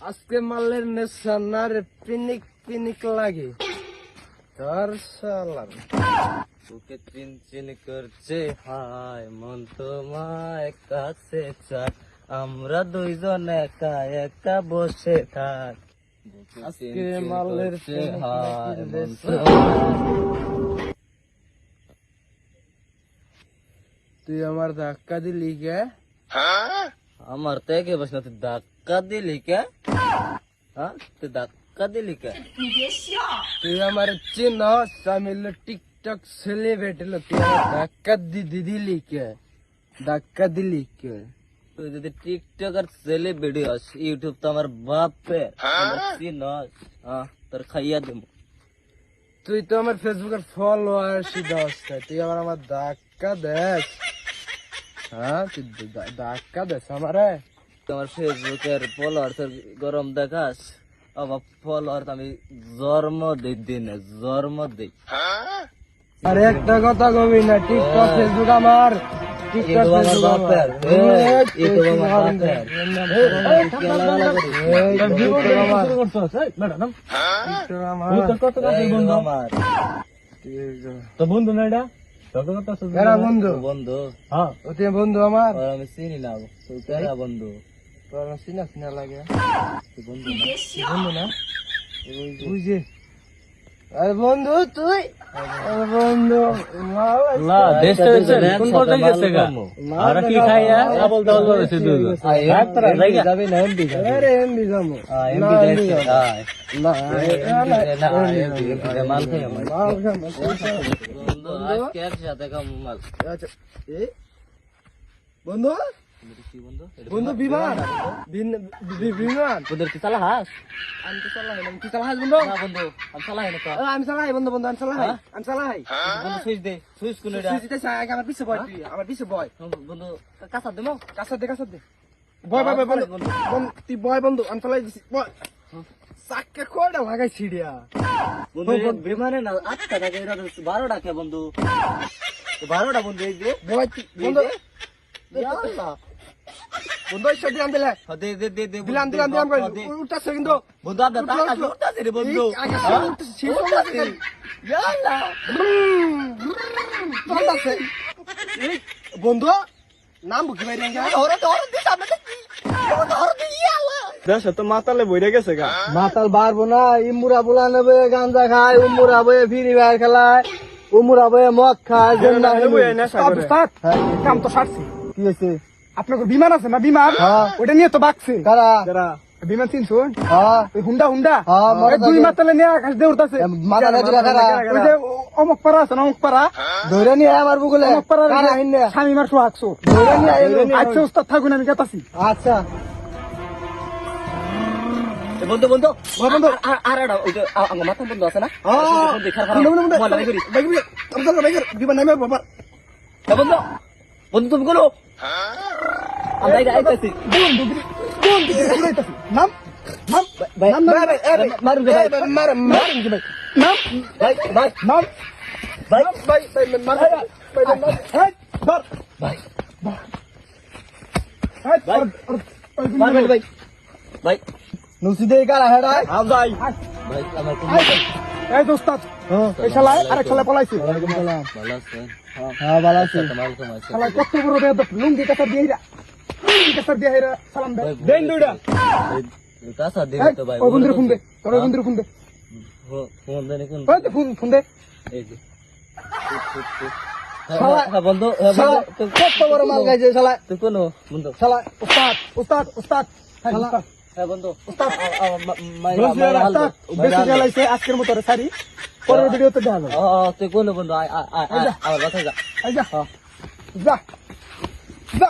আজকে মালের নেশা না রে পিনিক পিনিক লাগে। তোর শালার। তোকে চিন চিন করছে হায় মন তোমায় কাছে চায় আমরা দুইজন একা একা বসে থাক। আজকে মালের হায় মন তুই আমার ধাক্কা দিলি কে আমার থেকে বস না তুই ধাক্কা দিলি কে হ্যাঁ তুই ধাক্কা দিলি কে তুই আমার চিনস আমি হলো টিকটক সেলিব্রিটি লো তুই আমার ধাক্কা দি দিলি কে ধাক্কা দিলি কে তুই যদি টিকটক আর সেলিব্রিটি হস ইউটিউব তো আমার বাপের চিনস হ্যাঁ তোর খাইয়া দেব তুই তো আমার ফেসবুকের ফলোয়ার দশ তুই আমার আমার ধাক্কা দেস হ্যাঁ তুই ধা- ধাক্কা দেস আমারে তোমার ফেসবুকের ফলোয়ার গরম দেখাস আমার ফলোয়ার আমি জন্ম দিই দিনে জন্ম দিই আরে একটা কথা কবি না টিকটক ফেসবুক আমার টিকটক ফেসবুক আমার তো বন্ধু না এটা বন্ধু। বন্ধু। হ্যাঁ ও বন্ধু আমার? আমি চিনি না তুই কেরা বন্ধু। তোর চিনা চিনা লাগে। বন্ধু না? বন্ধু না? বুঝে। আরে বন্ধু তুই বন্ধু? বন্ধু বন্ধু কি বন্ধু বন্ধু বিমান। বিমান তোদের কি চালা হাস? আমি তো চালাই না তুই চালাই বন্ধু? না বন্ধু আমি চালাই না তো আমি চালাই বন্ধু বন্ধু আমি চালাই আমি চালাই বন্ধু সুইচ দে সুইচ কোন এটা? যেতে চাই আগে আমার পিছে বয় তুই আমার পিছে বয়। বন্ধু কাঁচা দেবো কাছার দে কাছার দে। বয় বয় বয় বন্ধু বন্ধু। তুই বয় বন্ধু আমি চালাই দিছি বয়। চাক্কে কয়টা লাগাই ছিড়িয়া বন্ধু বিমানে না আটটা থাকে এটা বারোটা কে বন্ধু? বারোটা বন্ধু এই যে। বয় বন্ধু। বন্ধু এই সাথে আনদিলে হ্যাঁ, দে দে দে দে দিলাম দিলাম দিলাম হ্যাঁ, দে। কিন্তু। বন্ধু আপনার টাকা আছে, উঠতাছে রে বন্ধু। আগে হ্যাঁ? সেই উঠতেছে। ইয়াল্লা। চলতেছে বন্ধু নাম বুকি বাইরে ধরো, ধরো, দিস, আমরা দেখি। ধরো, দি, ইয়াল্লা। দেশ তো মাতালে বইরে গেছে গা। মাতাল বাড়বো না ইমুরা বোলা নেবে গাঞ্জা খায় উমুরা বয়ে ফ্রি ফায়ার খেলায় উমুরা বয়ে মদ খায় জেন্ডা কাম তো সারছি। কি হয়েছে আপনার বিমান আছে না বিমান হ্যাঁ। ওটা নিয়ে তো বাকছে বিমান তিনশো হ্যাঁ হুন্ডা হুন্ডা হ্যাঁ। দুই মাতালে নিয়ে আকাশ দিয়ে উঠতেছে অমুক পাড়া আছে না অমুক পাড়া ধরে নিয়ে আমার বুকুলে অমুক পাড়ার স্বামী মার শো আয়। আজকে উস্তাদ থাকুন আমি গেতাছি আচ্ছা বন্ধু বন্ধু বন্ধু। আর- আর ওই যে, আমার মাথার বন্ধু আছে না হ্যাঁ। বন্ধু। বন্ধু, বন্ধু, বন্ধু। রে, ভাই নাম ভাই ভাই নাম ভাই। নাম ভাই ভাই মার ভাই। ভাই নাম ধর ভাই এই ভাই। ভাই আ ভাই। ভাই আমার এই দোস্তাদ এই শালা আরেক শালা পলাইছে। ওয়ালাইকুম সালাম। ভালো আছেন? হ্যাঁ। ভালো আছি। তোমার তোমার শালা কত বড় দেয় লুঙ্গি কাটা দিয়ে হিরা লুঙ্গি কাটা দিয়ে হিরা সালাম দে দেন দুইটা। কাসা দিন তো ভাই ওই বন্ধুরে ফোন দে তোর ওই ফোন দে। ফোন দেন কোন ফোন ফোন দে। এই যে। হ্যাঁ, হ্যাঁ, বন্ধু হ্যাঁ, কত বড় মাল খাইছে শালা। তুই কোন বন্ধু? শালা উস্তাদ উস্তাদ উস্তাদ হ্যাঁ, শালা। হ্যাঁ বন্ধু। বেশি জ্বালাইছে আজকের মতো সারি পরের ভিডিওতে দেখা যাবে তুই কোন বন্ধু আয় আয় আয় আয়, আমার বাসায় যা। এই যা। যা। যা।